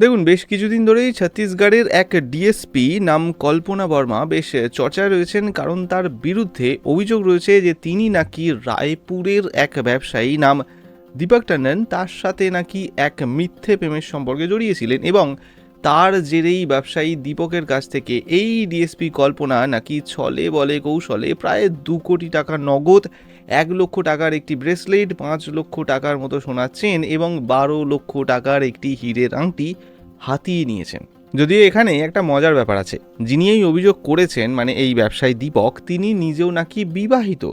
দেখুন, বেশ কিছুদিন ধরেই ছত্তিশগড়ের এক ডিএসপি নাম কল্পনা বর্মা বেশ চর্চায় রয়েছেন কারণ তার বিরুদ্ধে অভিযোগ রয়েছে যে তিনি নাকি রায়পুরের এক ব্যবসায়ী নাম দীপক টন্ডন তার সাথে নাকি এক মিথ্যে প্রেমের সম্পর্কে জড়িয়েছিলেন এবং তার জেরেই ব্যবসায়ী দীপকের কাছ থেকে এই ডিএসপি কল্পনা নাকি ছলে বলে কৌশলে প্রায় দু কোটি টাকা নগদ এক লক্ষ টাকার একটি ব্রেসলেট, পাঁচ লক্ষ টাকার মতো সোনার চেন এবং বারো লক্ষ টাকার একটি হীরের আংটি হাতিয়ে নিয়েছেন। যদিও এখানে একটা মজার ব্যাপার আছে। যিনি এই অভিযোগ করেছেন মানে এই ব্যবসায়ী দীপক, তিনি নিজেও নাকি বিবাহিত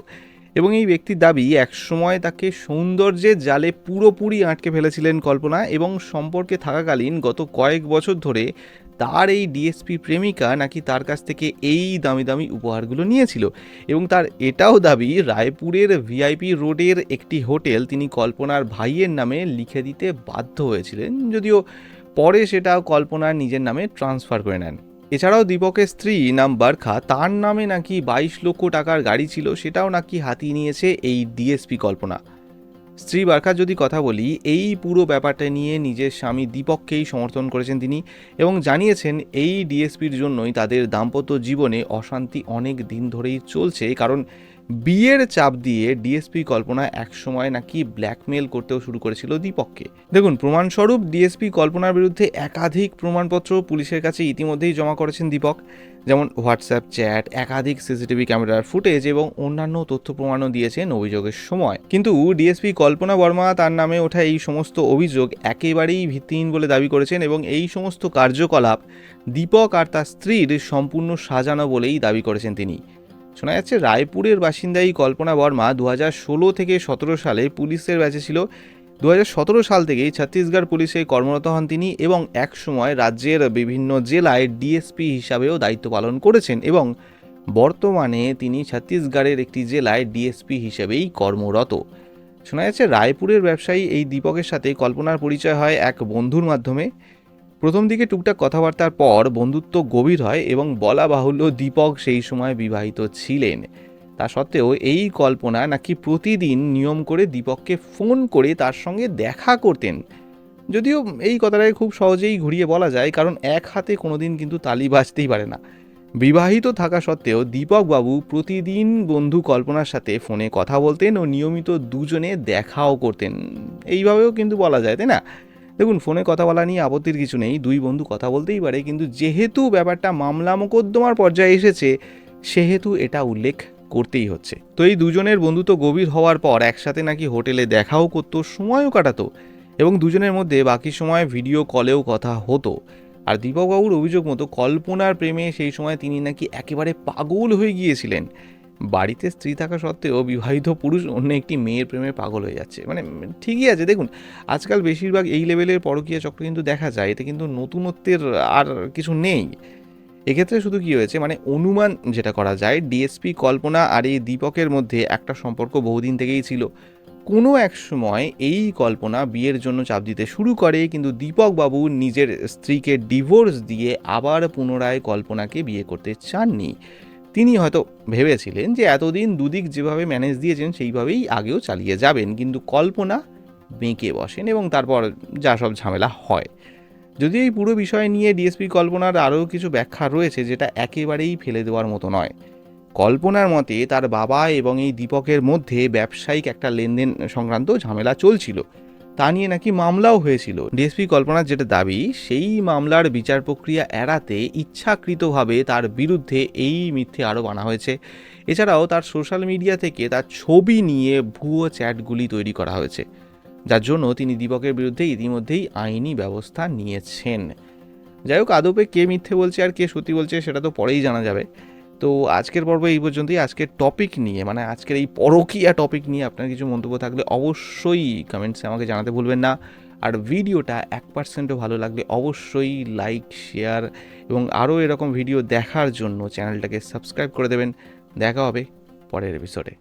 এবং এই ব্যক্তির দাবি একসময় তাকে সৌন্দর্যের জালে পুরোপুরি আটকে ফেলেছিলেন কল্পনা এবং সম্পর্কে থাকাকালীন গত কয়েক বছর ধরে তার এই ডিএসপি প্রেমিকা নাকি তার কাছ থেকে এই দামি দামি উপহারগুলো নিয়েছিল এবং তার এটাও দাবি, রায়পুরের ভিআইপি রোডের একটি হোটেল তিনি কল্পনার ভাইয়ের নামে লিখে দিতে বাধ্য হয়েছিলেন, যদিও পরে সেটা কল্পনার নিজের নামে ট্রান্সফার করে নেন। এছাড়াও দীপকের স্ত্রী নাম বারখা, তার নামে নাকি বাইশ লক্ষ টাকার গাড়ি ছিল, সেটাও নাকি হাতিয়ে নিয়েছে এই ডিএসপি কল্পনা। স্ত্রী বার্কার যদি কথা বলি, এই পুরো ব্যাপারটা নিয়ে নিজের স্বামী দীপককেই সমর্থন করেছেন তিনি এবং জানিয়েছেন এই ডিএসপির জন্যই তাদের দাম্পত্য জীবনে অশান্তি অনেক দিন ধরেই চলছে। কারণ বিয়ের চাপ দিয়ে ডিএসপি কল্পনা একসময় নাকি ব্ল্যাকমেল করতেও শুরু করেছিল দীপককে। দেখুন, প্রমাণস্বরূপ ডিএসপি কল্পনার বিরুদ্ধে একাধিক প্রমাণপত্র পুলিশের কাছে ইতিমধ্যেই জমা করেছেন দীপক। যেমন হোয়াটসঅ্যাপ চ্যাট, একাধিক সিসিটিভি ক্যামেরার ফুটেজ এবং অন্যান্য তথ্য প্রমাণও দিয়েছেন অভিযোগের সময়। কিন্তু ডিএসপি কল্পনা বর্মা তার নামে ওঠা এই সমস্ত অভিযোগ একেবারেই ভিত্তিহীন বলে দাবি করেছেন এবং এই সমস্ত কার্যকলাপ দীপক আর তার স্ত্রীর সম্পূর্ণ সাজানো বলেই দাবি করেছেন তিনি। শোনা যাচ্ছে, রায়পুরের বাসিন্দা এই কল্পনা বর্মা দু ষোলো থেকে সতেরো সালে পুলিশের ব্যাচে ছিল। দু সতেরো সাল থেকেই ছত্তিশগড় পুলিশে কর্মরত হন তিনি এবং এক সময় রাজ্যের বিভিন্ন জেলায় ডিএসপি হিসাবেও দায়িত্ব পালন করেছেন এবং বর্তমানে তিনি ছত্তিশগড়ের একটি জেলায় ডিএসপি হিসেবেই কর্মরত। শোনা যাচ্ছে, রায়পুরের ব্যবসায়ী এই দীপকের সাথে কল্পনার পরিচয় হয় এক বন্ধুর মাধ্যমে। প্রথম দিকে টুকটাক কথাবার্তার পর বন্ধুত্ব গভীর হয় এবং বলা বাহুল্য দীপক সেই সময় বিবাহিত ছিলেন। তা সত্ত্বেও এই কল্পনা নাকি প্রতিদিন নিয়ম করে দীপককে ফোন করে তার সঙ্গে দেখা করতেন? যদিও এই কথাটাকে খুব সহজেই ঘুরিয়ে বলা যায়, কারণ এক হাতে কোনোদিন কিন্তু তালি বাজতেই পারে না। বিবাহিত থাকা সত্ত্বেও দীপক বাবু প্রতিদিন বন্ধু কল্পনার সাথে ফোনে কথা বলতেন ও নিয়মিত দুজনে দেখাও করতেন। এইভাবেও কিন্তু বলা যায়, তাই না? দেখুন, ফোনে কথা বলা নিয়ে আপত্তির কিছু নেই, দুই বন্ধু কথা বলতেই পারে, কিন্তু যেহেতু ব্যাপারটা মামলা মোকদ্দমার পর্যায়ে এসেছে, সেহেতু এটা উল্লেখ করতেই হচ্ছে। তো এই দুজনের বন্ধুত্ব গভীর হওয়ার পর একসাথে নাকি হোটেলে দেখাও করতো, সময়ও কাটাতো, এবং দুজনের মধ্যে বাকি সময় ভিডিও কলেও কথা হতো। আর দীপকবাবুর অভিযোগ মতো কল্পনার প্রেমে সেই সময় তিনি নাকি একেবারে পাগল হয়ে গিয়েছিলেন। বাড়িতে স্ত্রী থাকা সত্ত্বেও বিবাহিত পুরুষ অন্য একটি মেয়ের প্রেমে পাগল হয়ে যাচ্ছে। মানে ঠিকই আছে, দেখুন, আজকাল বেশিরভাগ এই লেভেলের পরকীয়া চক্র কিন্তু দেখা যায়, এতে কিন্তু নতুনত্বের আর কিছু নেই। এক্ষেত্রে শুধু কি হয়েছে মানে অনুমান যেটা করা যায় ডিএসপি কল্পনা আর এই দীপকের মধ্যে একটা সম্পর্ক বহুদিন থেকেই ছিল। কোনো এক সময় এই কল্পনা বিয়ের জন্য চাপ দিতে শুরু করে, কিন্তু দীপক বাবু নিজের স্ত্রীকে ডিভোর্স দিয়ে আবার পুনরায় কল্পনাকে বিয়ে করতে চাননি। তিনি হয়তো ভেবেছিলেন যে এতদিন দুদিক যেভাবে ম্যানেজ দিয়েছেন, সেইভাবেই আগেও চালিয়ে যাবেন। কিন্তু কল্পনা বেঁকে বসেন এবং তারপর যা সব ঝামেলা হয়। যদি এই পুরো বিষয় নিয়ে ডিএসপি কল্পনার আরও কিছু ব্যাখ্যা রয়েছে, যেটা একেবারেই ফেলে দেওয়ার মতো নয়। কল্পনার মতে তার বাবা এবং এই দীপকের মধ্যে ব্যবসায়িক একটা লেনদেন সংক্রান্ত ঝামেলা চলছিল। তা নিয়ে নাকি মামলাও হয়েছিল। ডিএসপি কল্পনার যেটা দাবি, সেই মামলার বিচার প্রক্রিয়া এড়াতে ইচ্ছাকৃতভাবে তার বিরুদ্ধে এই মিথ্যে আরোপ আনা হয়েছে। এছাড়াও তার সোশ্যাল মিডিয়া থেকে তার ছবি নিয়ে ভুয়ো চ্যাটগুলি তৈরি করা হয়েছে, যার জন্য তিনি দীপকের বিরুদ্ধে ইতিমধ্যেই আইনি ব্যবস্থা নিয়েছেন। যাই হোক, আদপে কে মিথ্যে বলছে আর কে সত্যি বলছে, সেটা তো পরেই জানা যাবে। তো আজকের পর্ব এই পর্যন্তই। আজকের টপিক নিয়ে মানে আজকের এই পরকীয়া টপিক নিয়ে আপনার কিছু মন্তব্য থাকলে অবশ্যই কমেন্টসে আমাকে জানাতে ভুলবেন না। আর ভিডিওটা এক পার্সেন্টও ভালো লাগলে অবশ্যই লাইক শেয়ার এবং আরও এরকম ভিডিও দেখার জন্য চ্যানেলটাকে সাবস্ক্রাইব করে দেবেন। দেখা হবে পরের এপিসোডে